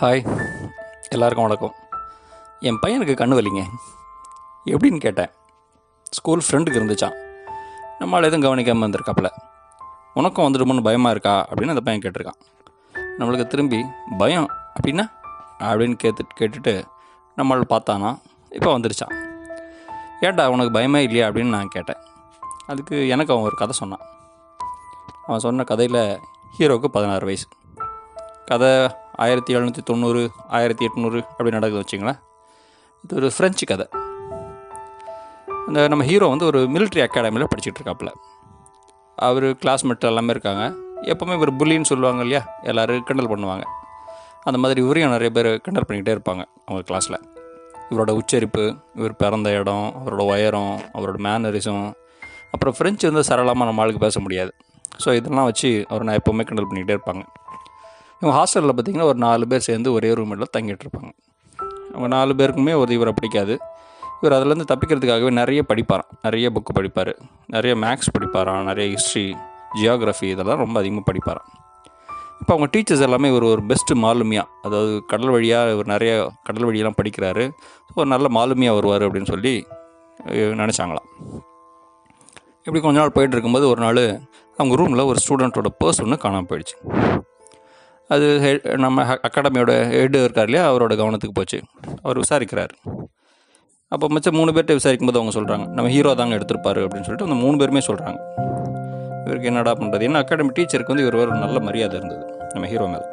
Hi எல்லாருக்கும் வணக்கம். என் பையனுக்கு கண்ணு வலிங்க. எப்படின்னு கேட்டேன். ஸ்கூல் ஃப்ரெண்டுக்கு இருந்துச்சான் நம்மளால் எதுவும் கவனிக்காமல் வந்திருக்காப்புல. உனக்கும் வந்துடுமோன்னு பயமாக இருக்கா? அப்படின்னு அந்த பையன் கேட்டிருக்கான். நம்மளுக்கு திரும்பி பயம்? அப்படின்னா? அப்படின்னு கேட்டு கேட்டுட்டு நம்மளால் பார்த்தானா? இப்போ வந்துருச்சான் ஏன்டா உனக்கு பயமே இல்லையா? அப்படின்னு நான் கேட்டேன். அதுக்கு எனக்கு அவன் ஒரு கதை சொன்னான். அவன் சொன்ன கதையில் ஹீரோவுக்கு பதினாறு வயசு. கதை ஆயிரத்தி எழுநூற்றி தொண்ணூறு ஆயிரத்தி எட்நூறு அப்படி நடக்குது வச்சுங்களேன். இது ஒரு ஃப்ரெஞ்சு கதை. இந்த நம்ம ஹீரோ வந்து ஒரு மிலிட்ரி அகாடமியில் படிச்சுட்டு இருக்காப்புல. அவர் கிளாஸ்மேட் எல்லாமே இருக்காங்க. எப்போவுமே இவர் புல்லின்னு சொல்லுவாங்க இல்லையா? எல்லோரும் கிண்டல் பண்ணுவாங்க. அந்த மாதிரி இவரையும் நிறைய பேர் கிண்டல் பண்ணிக்கிட்டே இருப்பாங்க அவங்க கிளாஸில் இவரோட உச்சரிப்பு இவர் பிறந்த இடம் அவரோட உயரம் அவரோட மேனரிசம் அப்புறம் ஃப்ரெஞ்சு வந்து சரளமாக நம்ம ஆளுக்கு பேச முடியாது. ஸோ இதெல்லாம் வச்சு அவர் நான் எப்போவுமே கிண்டல் பண்ணிக்கிட்டே இருப்பாங்க. இவங்க ஹாஸ்டலில் பார்த்தீங்கன்னா ஒரு நாலு பேர் சேர்ந்து ஒரே ரூமில் தங்கிட்டு இருப்பாங்க. அவங்க நாலு பேருக்குமே ஒரு இவரை பிடிக்காது. இவர் அதுலேருந்து தப்பிக்கிறதுக்காகவே நிறைய படிப்பாராம். நிறைய புக்கு படிப்பார். நிறைய மேக்ஸ் படிப்பாராம். நிறைய ஹிஸ்ட்ரி ஜியாகிரஃபி இதெல்லாம் ரொம்ப அதிகமாக படிப்பாராம். இப்போ அவங்க டீச்சர்ஸ் எல்லாமே இவர் ஒரு பெஸ்ட்டு மாலுமியா. அதாவது கடல் வழியாக இவர் நிறைய கடல் வழியெல்லாம் படிக்கிறாரு. ஒரு நல்ல மாலுமியாக வருவார் அப்படின்னு சொல்லி நினச்சாங்களாம். இப்படி கொஞ்ச நாள் போயிட்டு இருக்கும்போது ஒரு நாள் அவங்க ரூமில் ஒரு ஸ்டூடெண்ட்டோட பர்ஸ் ஒன்று காணாமல் போயிடுச்சு. அது நம்ம அகாடமியோட ஹெட் இருக்கார் இல்லையா? அவரோட கவனத்துக்கு போச்சு. அவர் விசாரிக்கிறார். அப்போ மிச்சம் மூணு பேர்கிட்ட விசாரிக்கும் போது அவங்க சொல்கிறாங்க நம்ம ஹீரோ தாங்க எடுத்திருப்பாரு அப்படின்னு சொல்லிட்டு அந்த மூணு பேருமே சொல்கிறாங்க இவருக்கு என்னடா பண்ணுறது ஏன்னா அகாடமி டீச்சருக்கு வந்து இவர் ஒரு நல்ல மரியாதை இருந்தது நம்ம ஹீரோ மேலே.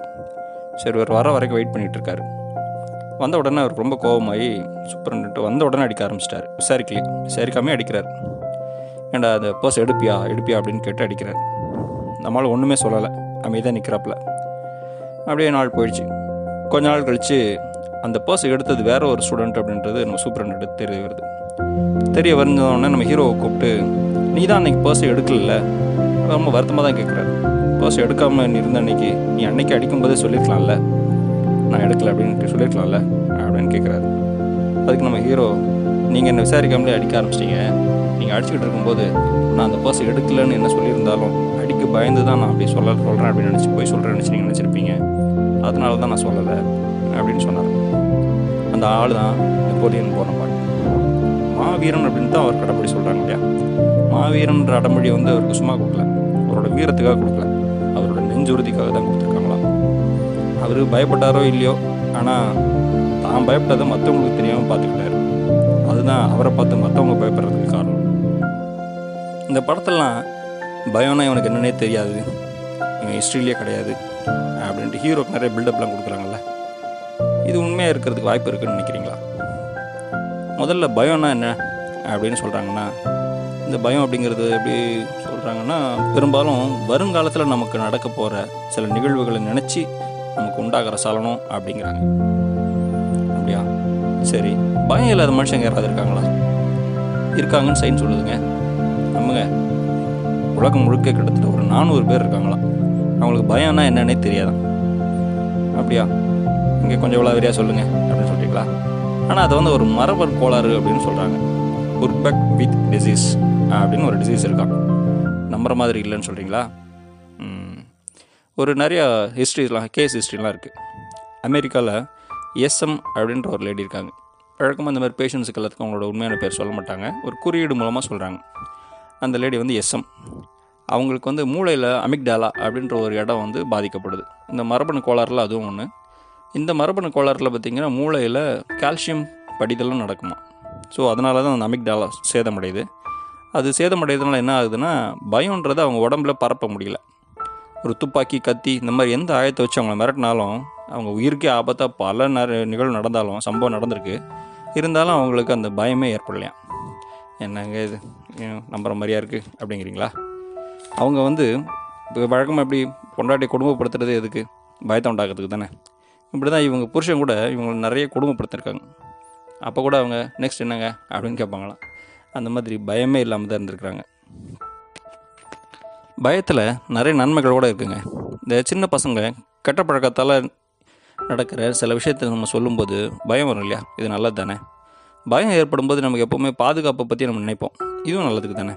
சரி இவர் வர வரைக்கும் வெயிட் பண்ணிகிட்டு இருக்காரு. வந்த உடனே அவர் ரொம்ப கோபமாகி சூப்பரன்ட்டு வந்த உடனே அடிக்க ஆரம்பிச்சிட்டார். விசாரிக்கலையே விசாரிக்காமே அடிக்கிறார். ஏன்டா அந்த பர்ஸ் எடுப்பியா? எடுப்பியா அப்படின்னு கேட்டு அடிக்கிறார். நம்மளால் ஒன்றுமே சொல்லலை. அமைதியாக நிற்கிறாப்புல அப்படியே நாள் போயிடுச்சு. கொஞ்ச நாள் கழித்து அந்த பர்ஸ் எடுத்தது வேற ஒரு ஸ்டூடெண்ட் அப்படின்றது நம்ம சூப்பரண்ட் தெரிய வருது. தெரிய வந்தோடனே நம்ம ஹீரோவை கூப்பிட்டு நீ தான் அன்றைக்கி பர்ஸ் எடுக்கல ரொம்ப வருத்தமாக தான் கேட்குறாரு பர்ஸ் எடுக்காமல் நீ இருந்த அன்னைக்கு நீ அன்னைக்கு அடிக்கும்போதே சொல்லியிருக்கலாம்ல நான் எடுக்கல அப்படின்னு சொல்லியிருக்கலாம்ல அப்படின்னு கேட்குறாரு அதுக்கு நம்ம ஹீரோ நீங்கள் என்னை விசாரிக்காமலே அடிக்க ஆரம்பிச்சிட்டிங்க. நீங்கள் அடிச்சுக்கிட்டு இருக்கும்போது நான் அந்த பர்ஸ் எடுக்கலன்னு என்ன சொல்லியிருந்தாலும் பயந்து தான் நான் அப்படி சொல்ல சொல்கிறேன் அப்படின்னு நினச்சி போய் சொல்கிறேன்னு நினச்சி நீங்கள் நினச்சிருப்பீங்க. அதனால தான் நான் சொல்லலை அப்படின்னு சொன்னார். அந்த ஆள் தான் நெப்போலியன் போனபாட் மாவீரன் அப்படின்னு தான் அவர் கடைப்பிடி சொல்கிறாங்க இல்லையா? மாவீரன்ற அடமொழி வந்து அவருக்கு சும்மா கொடுக்கல. அவரோட வீரத்துக்காக கொடுக்கல. அவரோட நெஞ்சுறுதிக்காக தான் கொடுத்துருக்காங்களாம். அவர் பயப்பட்டாரோ இல்லையோ ஆனால் தான் பயப்பட்டதை மற்றவங்களுக்கு தெரியாமல் பார்த்துக்கிட்டாரு. அதுதான் அவரை பார்த்து மற்றவங்க பயப்படுறதுக்கு காரணம். இந்த படத்தெல்லாம் பயம்னா இவனுக்கு என்னன்னே தெரியாது. இவன் ஹிஸ்ட்ரியிலே கிடையாது. அப்படின்ட்டு ஹீரோக்கு நிறைய பில்டப்லாம் கொடுக்குறாங்கல்ல. இது உண்மையாக இருக்கிறதுக்கு வாய்ப்பு இருக்குன்னு நினைக்கிறீங்களா? முதல்ல பயம்னா என்ன அப்படின்னு சொல்கிறாங்கன்னா இந்த பயம் அப்படிங்கிறது எப்படி சொல்கிறாங்கன்னா பெரும்பாலும் வருங்காலத்தில் நமக்கு நடக்க போகிற சில நிகழ்வுகளை நினச்சி நமக்கு உண்டாகிற சலனம் அப்படிங்கிறாங்க. அப்படியா? சரி. பயம் இல்லாத மனுஷங்க யாராவது இருக்காங்களா? இருக்காங்கன்னு சைன் சொல்லுதுங்க. நம்புங்க. உலகம் முழுக்க கிட்டத்தட்ட ஒரு நானூறு பேர் இருக்காங்களாம். அவங்களுக்கு பயம்னா என்னன்னே தெரியாதான் அப்படியா? இங்கே கொஞ்சம் விளாவரியாக சொல்லுங்கள் அப்படின்னு சொல்கிறீங்களா ஆனால் அது வந்து ஒரு மரபர் கோளாறு அப்படின்னு சொல்கிறாங்க உர்பெக் வித் டிசீஸ் அப்படின்னு ஒரு டிசீஸ் இருக்கான் நம்புற மாதிரி இல்லைன்னு சொல்கிறீங்களா ஒரு நிறையா ஹிஸ்ட்ரிலாம் கேஸ் ஹிஸ்ட்ரிலாம் இருக்குது அமெரிக்காவில் எஸ்எம் அப்படின்ற ஒரு லேடி இருக்காங்க. வழக்கமாக இந்த மாதிரி பேஷண்ட்ஸுக்கு எல்லாத்துக்கும் அவங்களோட உண்மையான பேர் சொல்ல மாட்டாங்க. ஒரு குறியீடு மூலமாக சொல்கிறாங்க அந்த லேடி வந்து எஸ்எம் அவங்களுக்கு வந்து மூளையில் அமிக்டாலா அப்படின்ற ஒரு இடம் வந்து பாதிக்கப்படுது. இந்த மரபணு கோளாறுல அதுவும் ஒன்று இந்த மரபணு கோளாறுல பார்த்திங்கன்னா மூளையில் கால்சியம் படிதலும் நடக்குமா. ஸோ அதனால தான் அந்த அமிக்டாலா சேதமடையுது. அது சேதமடையதுனால என்ன ஆகுதுன்னா பயம்ன்றது அவங்க உடம்புல பரப்ப முடியல. ஒரு துப்பாக்கி கத்தி இந்த மாதிரி எந்த ஆயத்தை வச்சு அவங்கள மிரட்டினாலும் அவங்க உயிருக்கே ஆபத்தாக பல நிகழ்வு நடந்தாலும் சம்பவம் நடந்திருக்கு. இருந்தாலும் அவங்களுக்கு அந்த பயமே ஏற்படலையாம். என்னங்க இது? நம்புகிற மாதிரியா இருக்குது அப்படிங்கிறீங்களா? அவங்க வந்து இப்போ வழக்கமாக எப்படி பொண்டாட்டி குடும்பப்படுத்துறது எதுக்கு? பயத்தை உண்டாக்குறதுக்கு தானே. இப்படி தான் இவங்க புருஷன் கூட இவங்க நிறைய குடும்பப்படுத்திருக்காங்க அப்போ கூட அவங்க நெக்ஸ்ட் என்னங்க? அப்படின்னு கேட்பாங்களாம். அந்த மாதிரி பயமே இல்லாமல் தான் இருந்திருக்கிறாங்க. பயத்தில் நிறைய நன்மைகள் கூட இருக்குங்க. இந்த சின்ன பசங்க கெட்ட பழக்கத்தால் நடக்கிற சில விஷயத்தை நம்ம சொல்லும்போது பயம் வரும் இல்லையா? இது நல்லது தானே பயம் ஏற்படும் போது நமக்கு எப்போவுமே பாதுகாப்பை பற்றி நம்ம நினைப்போம். இதுவும் நல்லதுக்கு தானே?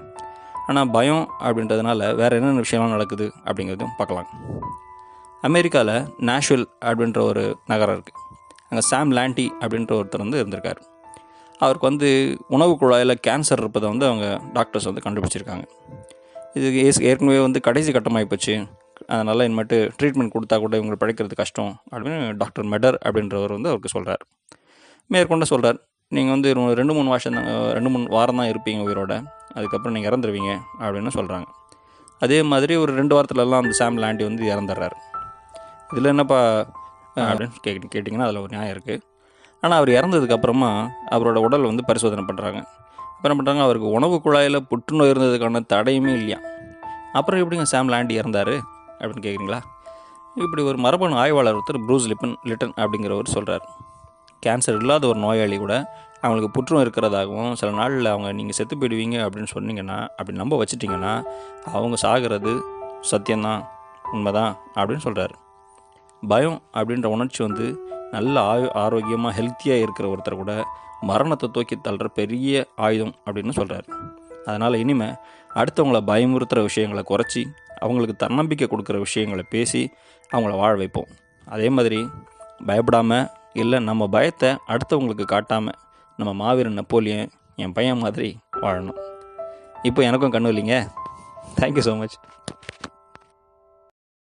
ஆனால் பயம் அப்படின்றதுனால வேறு என்னென்ன விஷயம்லாம் நடக்குது அப்படிங்கிறதும் பார்க்கலாம். அமெரிக்காவில் நேஷ்வில் அப்படின்ற ஒரு நகரம் இருக்குது அங்கே சாம் லாண்டி அப்படின்ற ஒருத்தர் வந்து இருந்திருக்கார். அவருக்கு வந்து உணவு குழாயில் கேன்சர் இருப்பதை வந்து அவங்க டாக்டர்ஸ் வந்து கண்டுபிடிச்சிருக்காங்க. இது ஏற்கனவே வந்து கடைசி கட்டமாகிப்போச்சு அதனால் இனிமேட்டு ட்ரீட்மெண்ட் கொடுத்தா கூட இவங்களை படைக்கிறது கஷ்டம் அப்படின்னு டாக்டர் மெடர் அப்படின்றவர் வந்து அவருக்கு சொல்கிறார் மேற்கொண்டு சொல்கிறார் நீங்கள் வந்து ரெண்டு மூணு வருஷம் தான் ரெண்டு மூணு வாரம் தான் இருப்பீங்க உயிரோட. அதுக்கப்புறம் நீங்கள் இறந்துருவீங்க அப்படின்னு சொல்கிறாங்க அதே மாதிரி ஒரு ரெண்டு வாரத்துலலாம் அந்த சாம் லாண்டி வந்து இறந்துடுறாரு இதில் என்னப்பா அப்படின்னு கேட்டு கேட்டிங்கன்னா அதில் ஒரு நியாயம் இருக்குது ஆனால் அவர் இறந்ததுக்கப்புறமா அவரோட உடல் வந்து பரிசோதனை பண்ணுறாங்க அப்புறம் பண்ணுறாங்க அவருக்கு உணவு குழாயில் புற்றுநோய் இருந்ததுக்கான தடையுமே இல்லையா? அப்புறம் எப்படிங்க சாம் லாண்டி இறந்தார் அப்படின்னு கேட்குறீங்களா இப்படி ஒரு மரபணு ஆய்வாளர் ஒருத்தர் ப்ரூஸ் லிப்பன் லிட்டன் அப்படிங்கிறவர் சொல்கிறார் கேன்சர் இல்லாத ஒரு நோயாளி கூட அவங்களுக்கு புற்றுநோய் இருக்கிறதாகவும் சில நாளில் அவங்க நீங்கள் செத்து போயிடுவீங்க அப்படின்னு சொன்னீங்கன்னா அப்படி நம்ப வச்சிட்டிங்கன்னா அவங்க சாகிறது சத்தியம்தான் உண்மைதான் அப்படின்னு சொல்கிறாரு பயம் அப்படின்ற உணர்ச்சி வந்து நல்ல ஆயு ஆரோக்கியமாக ஹெல்த்தியாக இருக்கிற ஒருத்தர் கூட மரணத்தை தூக்கி தள்ளுற பெரிய ஆயுதம் அப்படின்னு சொல்கிறார் அதனால் இனிமேல் அடுத்தவங்கள பயமுறுத்துகிற விஷயங்களை குறைச்சி அவங்களுக்கு தன்னம்பிக்கை கொடுக்குற விஷயங்களை பேசி அவங்கள வாழ வைப்போம். அதே மாதிரி பயப்படாமல் இல்லை நம்ம பயத்தை அடுத்தவங்களுக்கு காட்டாமல் நம்ம மாவீரன் நெப்போலியன் என் பையன் மாதிரி வாழணும். இப்போ எனக்கும் கண்ணு இல்லைங்க. Thank you so much